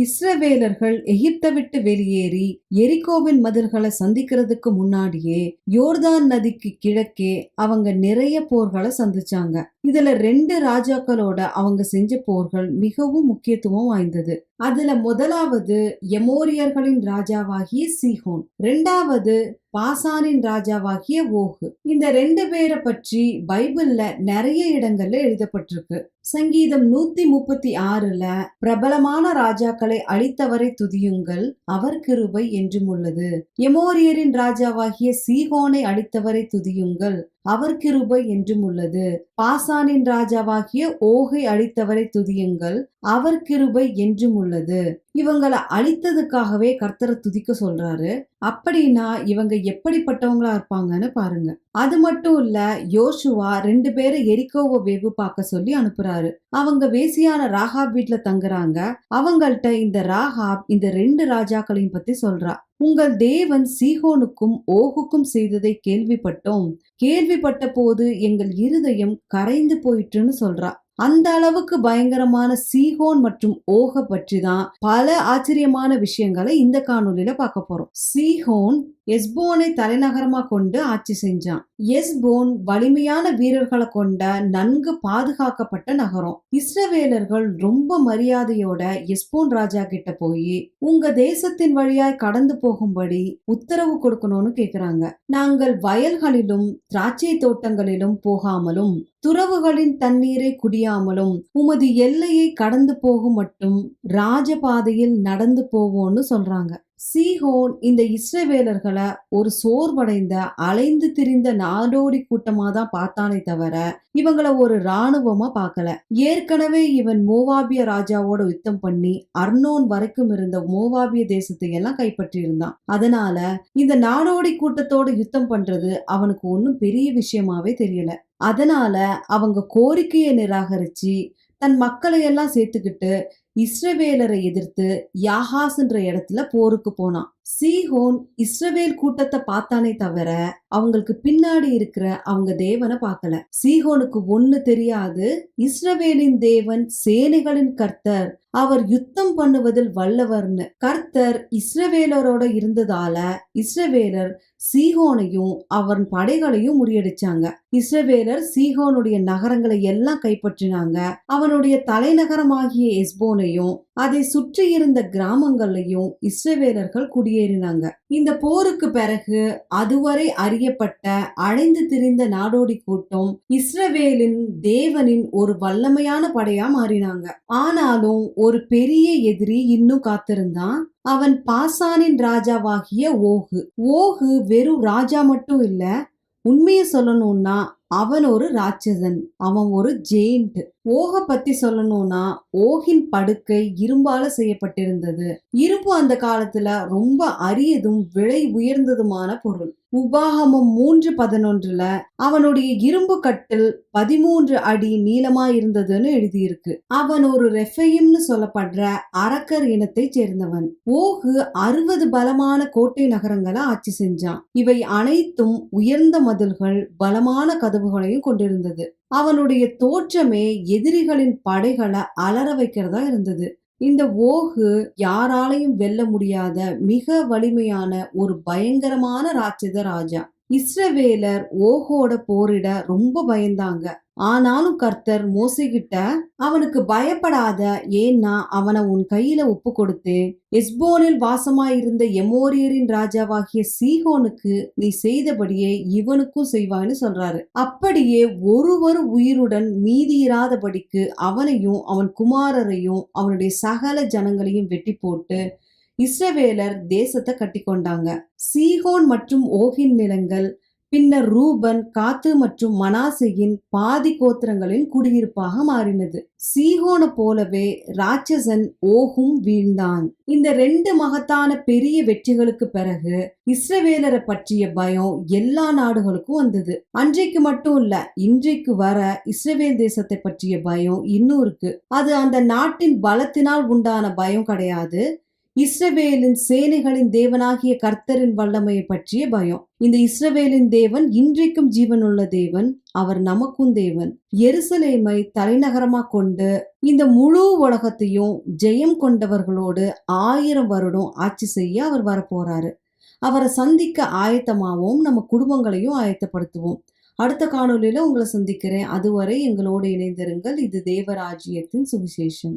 இஸ்ரவேலர்கள் எகிப்தை விட்டு வெளியேறி எரிகோவின் மதில்களை சந்திக்கிறதுக்கு முன்னாடியே யோர்தான் நதிக்கு கிழக்கே அவங்க நிறைய போர்களை சந்திச்சாங்க. இதுல ரெண்டு ராஜாக்களோட அவங்க செஞ்ச போர்கள் மிகவும் முக்கியத்துவம் வாய்ந்தது. அதுல முதலாவது எமோரியர்களின் ராஜாவாகிய சீகோன் ரெண்டாவது பாசானின் ராஜாவாகிய ஓகு. இந்த ரெண்டு பேரை பற்றி பைபிள்ல நிறைய இடங்கள்ல எழுதப்பட்டிருக்கு. சங்கீதம் நூத்தி முப்பத்தி ஆறுல பிரபலமான ராஜாக்களை அழித்தவரை துதியுங்கள் அவர் கிருபை என்றும் உள்ளது. எமோரியரின் ராஜாவாகிய சீகோனை அழித்தவரை துதியுங்கள் அவர் கிருபை என்றும் உள்ளது. பாசானின் ராஜாவாகிய ஓகை அழித்தவரை துதியுங்கள் அவர் கிருபை என்றும் உள்ளது. இவங்களை அழித்ததுக்காகவே கர்த்தரை துதிக்க சொல்றாரு. அப்படின்னா இவங்க எப்படிப்பட்டவங்களா இருப்பாங்கன்னு பாருங்க. அது மட்டும் இல்ல யோசுவா ரெண்டு பேரை எரிக்கோவை வேவு பார்க்க சொல்லி அனுப்புறாரு. அவங்க வேசியான ராகாப் வீட்ல தங்குறாங்க. அவங்கள்ட்ட இந்த ராகாப் இந்த ரெண்டு ராஜாக்களையும் பத்தி சொல்றா. உங்கள் தேவன் சீகோனுக்கும் ஓகுக்கும் செய்ததை கேள்விப்பட்டோம். கேள்விப்பட்ட போது எங்கள் இருதயம் கரைந்து போயிற்றுன்னு சொல்றா. அந்த அளவுக்கு பயங்கரமான சீகோன் மற்றும் ஓக பற்றி தான் பல ஆச்சரியமான விஷயங்களை இந்த காணொலியில பார்க்க போறோம். சீகோன் எஸ்போனை தலைநகரமா கொண்டு ஆட்சி செஞ்சான். எஸ்போன் வலிமையான வீரர்களை கொண்ட நன்கு பாதுகாக்கப்பட்ட நகரம். இஸ்ரவேலர்கள் ரொம்ப மரியாதையோட எஸ்போன் ராஜா கிட்ட போய் உங்க தேசத்தின் வழியாய் கடந்து போகும்படி உத்தரவு கொடுக்கணும்னு கேக்குறாங்க. நாங்கள் வயல்களிலும் திராட்சை தோட்டங்களிலும் போகாமலும் துறவுகளின் தண்ணீரை குடியாமலும் உமது எல்லையை கடந்து போகும் மட்டும் ராஜபாதையில் நடந்து போவோம்னு சொல்றாங்க. சீஹோன் இந்த இஸ்ரவேலர்களை ஒரு சோர்வடைந்த அலைந்து திரிந்த நாடோடி கூட்டமா தான் பார்த்தானே தவிர இவங்களை ஒரு ராணுவமா பார்க்கல. ஏற்கனவே இவன் மோவாபிய ராஜாவோட யுத்தம் பண்ணி அர்னோன் வரைக்கும் இருந்த மோவாபிய தேசத்தை எல்லாம் கைப்பற்றி இருந்தான் அதனால இந்த நாடோடி கூட்டத்தோட யுத்தம் பண்றது அவனுக்கு ஒன்றும் பெரிய விஷயமாவே தெரியல. அதனால அவங்க கோரிக்கையை நிராகரிச்சு தன் மக்களை எல்லாம் சேர்த்துக்கிட்டு இஸ்ரவேலரை எதிர்த்து யாஹாஸ்ன்ற இடத்துல போருக்கு போனான். சீஹோன் இஸ்ரவேல் கூட்டத்தை பார்த்தானே தவிர அவங்களுக்கு பின்னாடி இருக்கிற அவங்க தேவனை பார்க்கல. சீஹோனுக்கு ஒண்ணு தெரியாது. இஸ்ரவேலின் தேவன் சேனைகளின் கர்த்தர். அவர் யுத்தம் பண்ணுவதில் வல்லவர்னு. கர்த்தர் இஸ்ரவேலரோட இருந்ததால இஸ்ரவேலர் சீஹோனையும் அவன் படைகளையும் முறியடிச்சாங்க. இஸ்ரவேலர் சீஹோனுடைய நகரங்களை எல்லாம் கைப்பற்றினாங்க. அவனுடைய தலைநகரமாகிய எஸ்போனையும் அதை சுற்றி இருந்த கிராமங்களையும் இஸ்ரவேலர்கள் குடியேறினாங்க. இந்த போருக்கு பிறகு அதுவரை அறியப்பட்ட அழைந்து திரிந்த நாடோடி கூட்டம் இஸ்ரவேலின் தேவனின் ஒரு வல்லமையான படையா மாறினாங்க. ஆனாலும் ஒரு பெரிய எதிரி இன்னும் காத்திருந்தான். அவன் பாசானின் ராஜாவாகிய ஓகு. ஓகு வெறும் ராஜா மட்டும் இல்ல உண்மையை சொல்லணும்னா அவன் ஒரு ராட்சசன் அவன் ஒரு ஜெயிண்ட். ஓக பத்தி சொல்லணும்னா ஓகின் படுக்கை இரும்பால செய்யப்பட்டிருந்தது. இரும்பு அந்த காலத்துல ரொம்ப அரியதும் விலை உயர்ந்ததுமான பொருள். உபாகமம் மூன்று பதினொன்றுல அவனுடைய இரும்பு கட்டில் பதிமூன்று அடி நீளமா இருந்ததுன்னு எழுதியிருக்கு. அவன் ஒரு ரெஃபையும்னு சொல்லப்படுற அரக்கர் இனத்தை சேர்ந்தவன். ஓகு அறுபது பலமான கோட்டை நகரங்களை ஆட்சி செஞ்சான். இவை அனைத்தும் உயர்ந்த மதில்கள் பலமான கதவுகளையும் கொண்டிருந்தது. அவனுடைய தோற்றமே எதிரிகளின் படைகளை அலற வைக்கிறதா இருந்தது. இந்த ஓகு யாராலையும் வெல்ல முடியாத மிக வலிமையான ஒரு பயங்கரமான ராட்சத ராஜா. இஸ்ரவேலர் ஓகோட போரிட ரொம்ப பயந்தாங்க. ஆனாலும் கர்த்தர் மோசிக்கிட்ட அவனுக்கு பயப்படாத ஏன்னா அவனை உன் கையில ஒப்பு கொடுத்து எஸ்போனில் வாசமாயிருந்த எமோரியரின் ராஜாவாகிய சீகோனுக்கு நீ செய்தபடியே இவனுக்கும் செய்வான்னு சொல்றாரு. அப்படியே ஒருவர் உயிருடன் மீதியிராதபடிக்கு அவனையும் அவன் குமாரரையும் அவனுடைய சகல ஜனங்களையும் வெட்டி போட்டு இஸ்ரவேலர் தேசத்தை கட்டி கொண்டாங்க சீகோன் மற்றும் ஓகின் நிலங்கள் பின்னர் ரூபன் காத்து மற்றும் மனாசையின் பாதி கோத்திரங்களின் குடியிருப்பாக மாறினது. சீகோனை போலவே ராட்சசன் ஓகும் வீழ்ந்தான். இந்த ரெண்டு மகத்தான பெரிய வெற்றிகளுக்கு பிறகு இஸ்ரவேலரை பற்றிய பயம் எல்லா நாடுகளுக்கும் வந்தது. அன்றைக்கு மட்டும் இல்ல இன்றைக்கு வர இஸ்ரவேல் தேசத்தை பற்றிய பயம் இன்னும் இருக்கு. அது அந்த நாட்டின் பலத்தினால் உண்டான பயம் கிடையாது. இஸ்ரவேலின் சேனைகளின் தேவனாகிய கர்த்தரின் வல்லமையை பற்றிய பயம். இந்த இஸ்ரவேலின் தேவன் இன்றைக்கும் ஜீவனுள்ள தேவன் அவர் நமக்கும் தேவன். எருசலேமை தலைநகரமா கொண்டு இந்த முழு உலகத்தையும் ஜெயம் கொண்டவர்களோடு ஆயிரம் வருடம் ஆட்சி செய்ய அவர் வரப்போறாரு. அவரை சந்திக்க ஆயத்தமாகவும் நம்ம குடும்பங்களையும் ஆயத்தப்படுத்துவோம். அடுத்த காணொளியில உங்களை சந்திக்கிறேன். அதுவரை எங்களோடு இணைந்திருங்கள். இது தேவராஜ்யத்தின் சுவிசேஷம்.